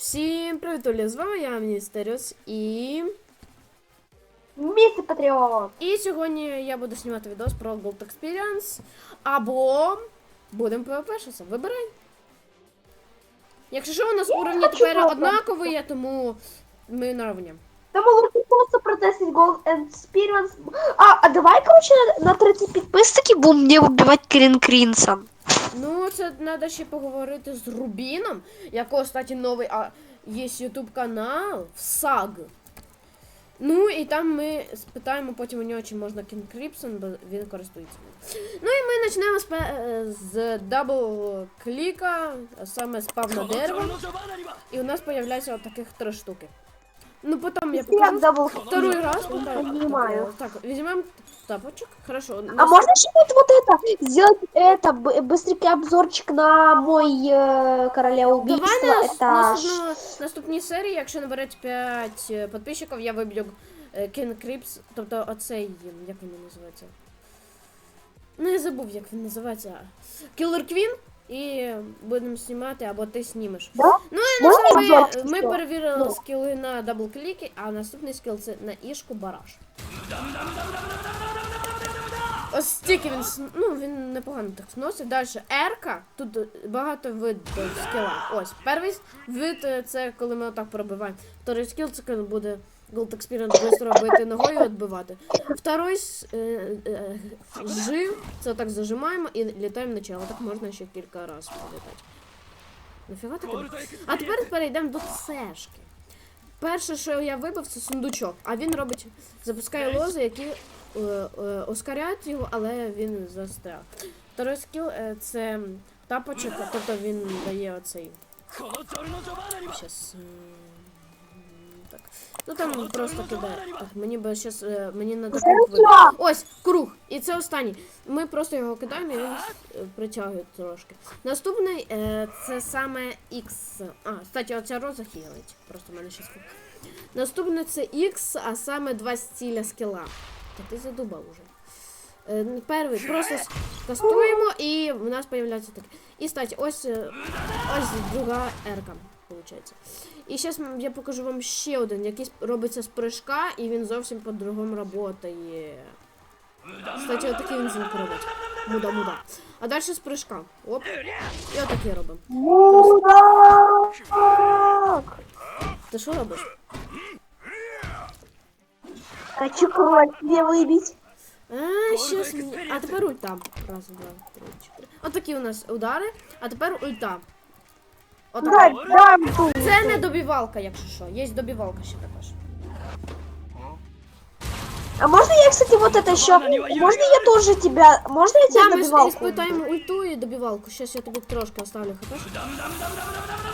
Всім привіт, з вами я Міністеріус і. Місце Патріот. І сьогодні я буду знімати відос про Gold Experience. Або будемо PvP-шитися. Вибирай. Якщо що, у нас уровні тепер однакові, тому ми на рівні. Тому лучше просто протестить Gold Experience. А, а давай, короче, на, на 30 підписників будемо мені вибивати Крін Крінсон. Ну, це треба ще поговорити з Рубіном, якого, кстати, новий а, є YouTube канал САГ. Ну і там ми спитаємо потім у нього, чи можна King Crimson, бо він користується. Ну і ми почнемо з, е, з дабл кліка, а саме спав на дерево. І у нас появляється от три штуки. Ну потім я Я покажу. забув. Второй раз. вот так, Понимаю. Так, візьмемо тапочок. Хорошо. А можно еще вот, вот это, сделать это, б- быстренький обзорчик на мой э, короля убийства? Давай на это наступну, наступній серії, якщо наберете 5 підписчиків, я виб'ю е, King Crips, тобто оцей, ем, як він називається? Ну, я забув, як він називається. Killer Queen. І будемо знімати, або ти знімеш. Да? Ну і наступний, обзорчик ми перевірили Ну. скіли на даблкліки, а наступний скіл це на ішку бараш. Ось стільки він ну він непогано так сносить. Далі Ерка. Тут багато видів скіла. Ось перший вид е, це коли ми отак пробиваємо. Второй скіл це коли буде Gold Experience швидко бити ногою відбивати. Второй е, е, жив, це отак зажимаємо і літаємо на чело. Так можна ще кілька разів політати. Нафіга таке? А тепер перейдемо до цешки. Перше, що я вибив, це сундучок, а він робить, запускає лози, які е, е, ускоряють його, але він застряг. Второй скіл е, це тапочок, тобто він дає оцей. Щас. Так. Ну там просто кидає. Так, мені би щас, е, мені надо круг вибити. Ось, круг. І це останній. Ми просто його кидаємо і він е, притягує трошки. Наступний е, це саме X. А, кстати, оця роза хілить. Просто в мене ще скіл. Наступне це X, а саме два стіля скіла. Та ти задубав уже. Е, Перший просто кастуємо і в нас появляється таке. І стать, ось, ось друга ерка, виходить. І зараз я покажу вам ще один, який сп- робиться з прыжка, і він зовсім по-другому працює. Кстати, отакий він звук робить. Муда-муда. А далі з прыжка. Оп. І отакий робимо. Мудак! Ти що робиш? Хочу кровь тебе выбить. А, щас мені. А тепер ульта. Раз, два, три, чотири. Отакі у нас удари, а тепер ульта. Отака. Дай, ту. Це не добівалка, якщо що. Є добівалка ще також. А можно я, кстати, вот это еще... Можно я тоже тебя... Можно я Да, тебя ми добивалку? спитаємо ульту і добівалку. Щас я тобі трошки оставлю хп.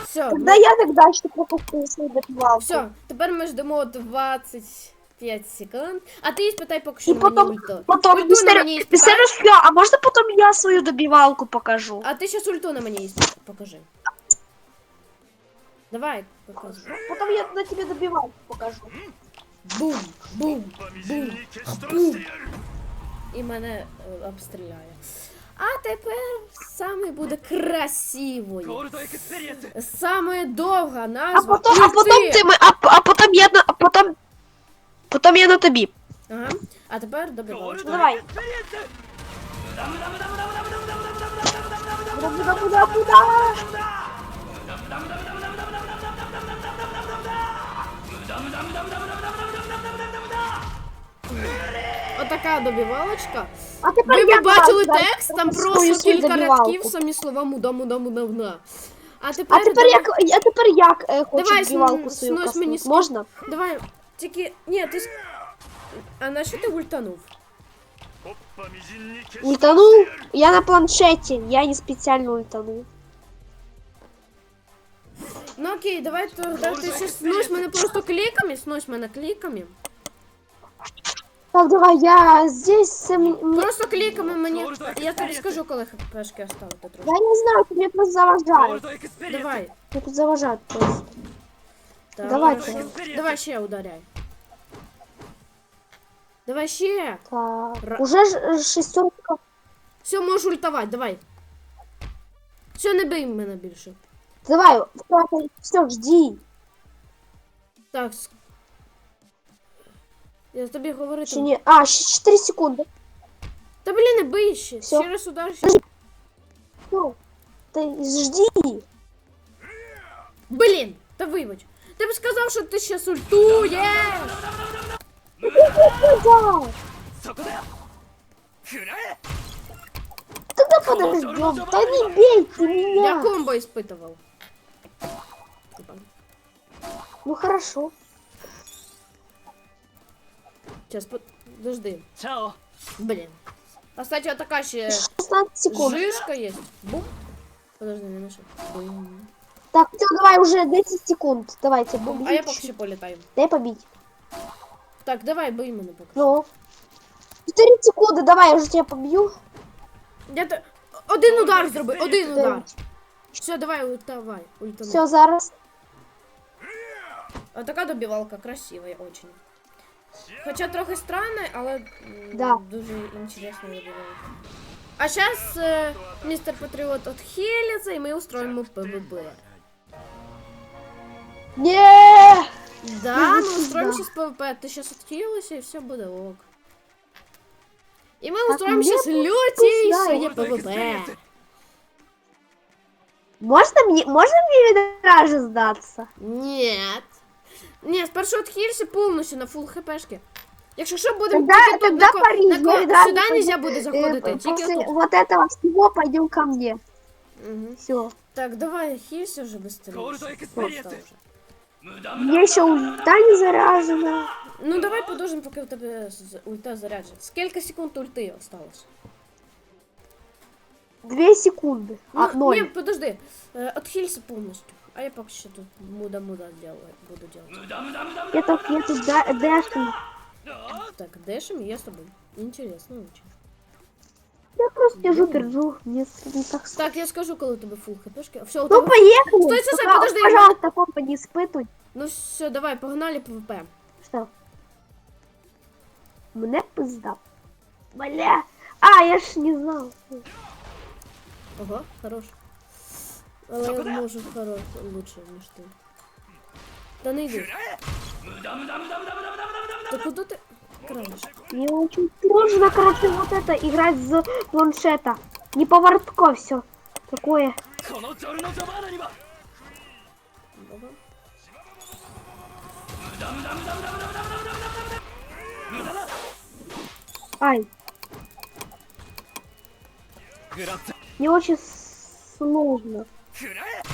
Все, Тогда я тогда еще пропустил свою добивалку. все. Тепер ми ждемо 25 секунд. А ти спитай поки що І мені потім- ульту. Потом ульту на мені мистер... спитай. Мистер а можно потом я свою добивалку покажу? А ти щас ульту на мені іспитай, покажи. Давай, показуй. Потом я на тебе добивалку покажу. Бум, бум, бум, бум. І мене е, обстріляє. А тепер саме буде красивою. Саме довга А назва. потом, а потом ты, мы- а, а потом я на, а потом, потом я на тобі. Ага. А тепер добивалочка. Давай. Куда, куда, куда, куда? Отака добивалочка. А тепер Ви я побачили вам текст, там свою просто свою кілька добивалку. рядків, самі слова муда, муда, муда, муда. А тепер, А тепер давай, як, а тепер як е, хочу Давай, добивалку снось свою мені каснути? скид. Можна? давай, тільки, ні, ти, с- а на що ти ультанув? Ультанув? Я на планшеті, я не спеціально ультанув. Ну окей, давай тогда ти ще снось мене просто кліками, снось мене кліками. Так, давай, я здесь... е, м- м- Просто кліками мені, я тобі скажу, коли хпшки оставити трошки. Я не знаю, ти мені просто заважаєш. Давай. Мені тут заважають просто. Так, Давайте. хорошо. Давай ще ударяй. Давай ще. Так, Ра- уже ж е, шестерка. Все, можеш ультавати, давай. Все, не бий мене більше. Давай, все, жди. Так. Я тобі говорю. Ще не? А, еще 4 секунды. Та блин, не бий ще. Все. Ще раз удар ще. Ну, ты жди. Блин, та вывод. Ты бы сказал, что ты сейчас ультуешь? Тогда подожди, да не бейте меня! Я комбо испытывал. Ну хорошо. Сейчас, подожди. Чао. Блин. А, кстати, вот такая еще жишка есть. Бум. Подожди, не мешай. Так, все, давай уже 10 секунд. Давайте, бум. А я вообще полетаю. Дай побить. Так, давай, бей меня пока. Ну. 4 секунды, давай, я уже тебя побью. Я то... Один удар зроби, один удар. Все, давай, давай. Все, зараз. А така добивалка красивая очень. Хоча трохи странна, але м, Да. дуже інтересна добивалка. А зараз е, містер Патріот отхилиться і ми устроїмо ПВБ. Не. Да, ми сюда. устроїмо зараз ПВП. Ти зараз отхилися і все буде ок. І ми Так, устроїмо мені зараз лютіше пізда. ПВП. Можна мені, можна мені відразу здатися? Нет. Ні, спершу отхилься повністю на фул хпшки. Якщо що, будемо Тогда- тільки тут тогда на, ко- Париж, на ко- я відразу сюди пойду. нельзя буде заходити, Э, тільки После тут. вот этого всего пойдем ко мне. Угу. Все. Так, давай, хилься уже быстрее. Голд Просто экспириенс. уже. 无駄 Мне еще ульта не заряжена. Ну давай подождем, поки у тебе з- ульта заряджена. Скільки секунд ульти осталось? Две секунды. А, ну, ноль. Ні, подожди. Е, Отхилься повністю. А я пока что тут муда-муда делаю, буду делать. Я тут, я тут дэшем. Так, дэшем я с тобой. Интересно очень. Я просто ну. держу, держу. Мне не так Так, я скажу, коли у тебе фул хпшки. Все, Ну тебе... поехали! Стой, стой, стой, Пока- подожди. Пожалуйста, компа не испытуй. Ну все, давай, погнали ПВП. Что? Мне пизда. Бля. А, я ж не знал. Ого, хорош. Але я можу хорош лучше, ну ніж ти. Та не ну йди. Та куди ти краєш? Мне очень сложно, короче, вот это играть с планшета. Не по поворотко все. Такое. Ай. Не очень сложно.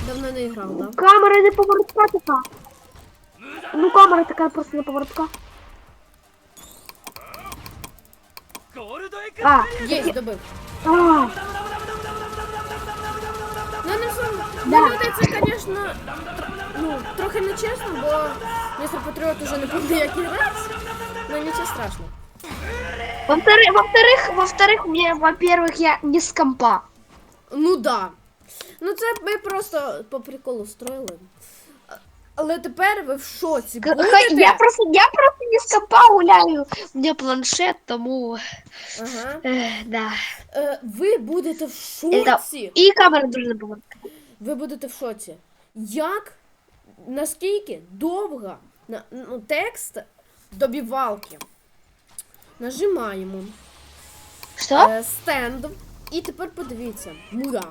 Давно не играл, да? Камера не поворотка така. Ну камера такая просто не поворотка. А, Є, добыл. а, Ну, не сум... Да. это, конечно, ну, трохи нечесно, бо містер Патріот уже не буде як гравець. Ну, нічого страшного. Во-вторых, во-вторых, во-вторых, мне, во-первых, я не с компа. Ну да. Ну це ми просто по приколу строїли. А- Але тепер ви в шоці Х- будете? Я просто, я просто не с компа гуляю. У меня планшет, тому, Ага. э, да. Е, ви будете в Это- шоці. И камера должна была. Ви будете в шоці. Як, наскільки довго на, ну, текст добівалки? Нажимаємо Что? е, стенд. І тепер подивіться. Мура.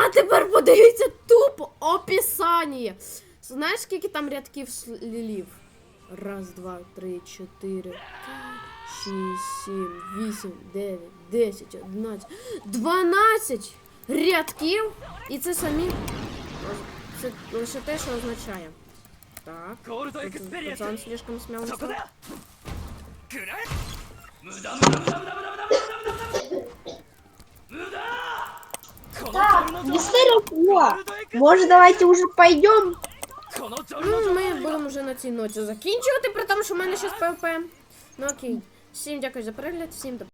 А тепер подивіться тупо описання. Знаєш, скільки там рядків слів? Раз, два, три, чотири, шість, сім, вісім, дев'ять, десять, одинадцять, дванадцять рядків. І це самі. Це лише те, що означає. Так. Пацан слишком смело. Так, весело. Може, давайте уже пойдем? Ну, ми будемо вже на цій ноті закінчувати, при тому, що в мене ще ПВП. Ну окей. Всем дякую за перегляд, Всем до